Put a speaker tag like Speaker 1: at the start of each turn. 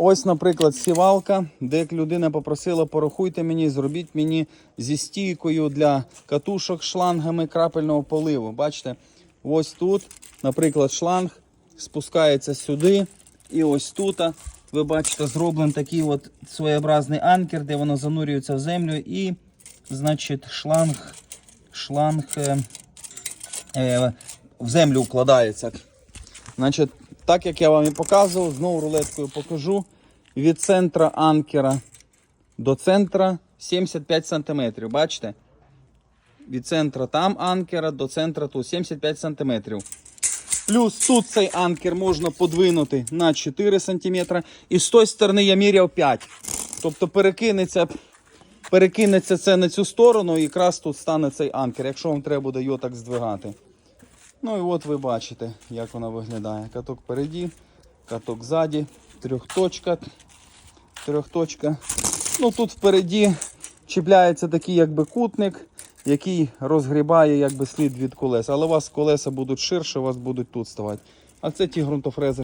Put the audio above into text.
Speaker 1: Ось, наприклад, сівалка, де людина попросила, порахуйте мені, зробіть мені зі стійкою для катушок шлангами крапельного поливу. Бачите, ось тут, наприклад, шланг спускається сюди. І ось тут, ви бачите, зроблений такий от своєобразний анкер, де воно занурюється в землю. І, значить, шланг, шланг е, е, в землю вкладається. Значить, так як я вам і показував, знову рулеткою покажу. Від центра анкера до центра 75 см. Бачите? Від центра там анкера до центра тут 75 см. Плюс тут цей анкер можна подвинути на 4 см. І з тої сторони я міряв 5. Тобто перекинеться, перекинеться це на цю сторону і якраз тут стане цей анкер, якщо вам треба буде його так здвигати. Ну і от ви бачите, як вона виглядає. Каток впереді, каток ззаді, трьохточка, трьохточка. Ну тут впереді чіпляється такий якби кутник, який розгрібає якби слід від колес. Але у вас колеса будуть ширше, у вас будуть тут ставати. А це ті ґрунтофрези.